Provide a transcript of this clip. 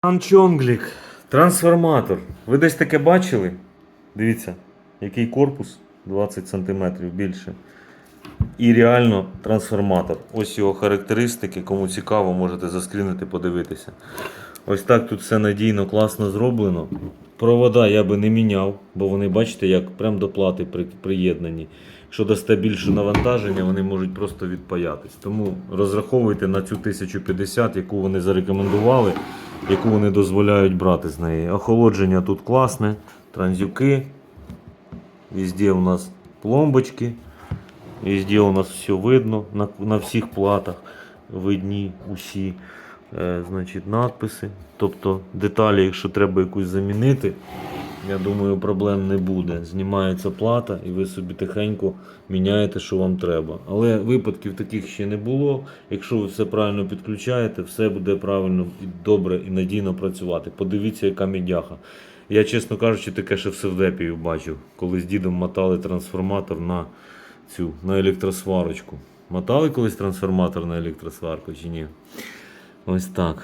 Анчонглік, трансформатор. Ви десь таке бачили? Дивіться, який корпус 20 см більше. І реально трансформатор. Ось його характеристики. Кому цікаво, можете заскрінити, подивитися. Ось так тут все надійно, класно зроблено. Провода я би не міняв, бо вони, бачите, як прям до плати приєднані. Якщо дасте більше навантаження, вони можуть просто відпаятись. Тому розраховуйте на цю 1050, яку вони зарекомендували, яку вони дозволяють брати з неї. Охолодження тут класне, транзюки. Везде у нас пломбочки. Везде у нас все видно на, на всіх платах. Видні усі е, значить, надписи. Тобто деталі, якщо треба якусь замінити, я думаю, проблем не буде. Знімається плата і ви собі тихенько міняєте, що вам треба. Але випадків таких ще не було. Якщо ви все правильно підключаєте, все буде правильно і добре і надійно працювати. Подивіться, яка мідяха. Я, чесно кажучи, таке ще в Севдепію бачив, коли з дідом мотали трансформатор на цю на електросварочку. Мотали колись трансформатор на електросварку чи ні? Ось так.